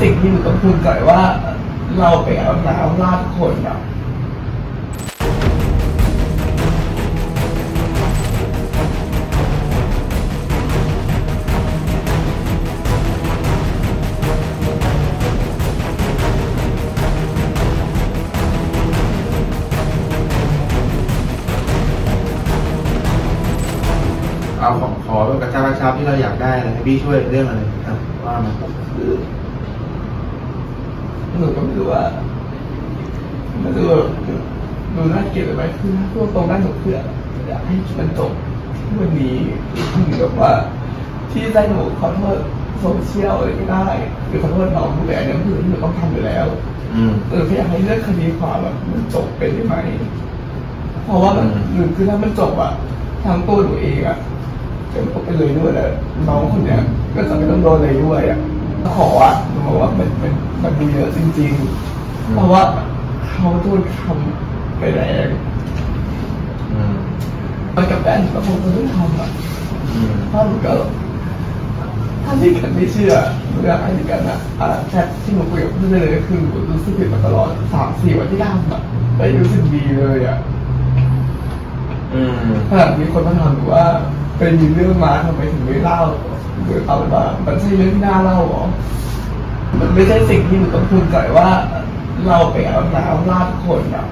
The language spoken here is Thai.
สิ่งที่หนูต้องพูดก่อนว่า เราไปเอาน้ำราดคนอะเอาของขอแบบกระชับกระชับที่เราอยากได้อะไรให้พี่ช่วยเรื่องอะไรครับว่ามาคือ หนูก็ไม่รู้ว่าไม่รู้ว่าดูน่าเกลียดหรือไม่คือพูดตรงด้านหนูคืออยากให้มันจบที่วันนี้เหมือนกับว่า ที่ใจหนูขอโทษโซเชียลอะไรก็ได้หรือขอโทษน้องผู้ใหญ่เนี่ยคือที่หนูต้องทำอยู่แล้วอืมเออแค่อยากให้เรื่องคดีความแบบมันจบไปได้ไหมเพราะว่าแบบอืมหนึ่งคือถ้ามันจบอะทางตัวหนูเองอะจะตกไปเลยด้วยแล้วน้องคนเนี้ยก็จะไม่ต้องโดนอะไรด้วยอะ ขออะหนูบอกว่ามันมันมันดูเยอะจริงๆ เพราะว่าเขาโดนทำไปแรงอืมมันกับแฟนก็คงจะไม่ทำอะอืมถ้าหนูก็ถ้าที่กันไม่เชื่อหนูอยากให้ที่กันอะอะแชทที่หนูคุยกับเพื่อนเลยก็คือหนูรู้สึกผิดมาตลอดสามสี่วันที่ทำอะไม่รู้สึกดีเลยอะอืม ขนาดมีคนมาถามหนูว่าเป็นมีเรื่องมาทำไมถึงไม่เล่าหรือ เอาเป็นว่ามันใช่เรื่องที่น่าเล่าเหรอ มันไม่ใช่สิ่งที่หนูต้องพูดก่อนว่า เราไปเอาน้ำราดคนอะ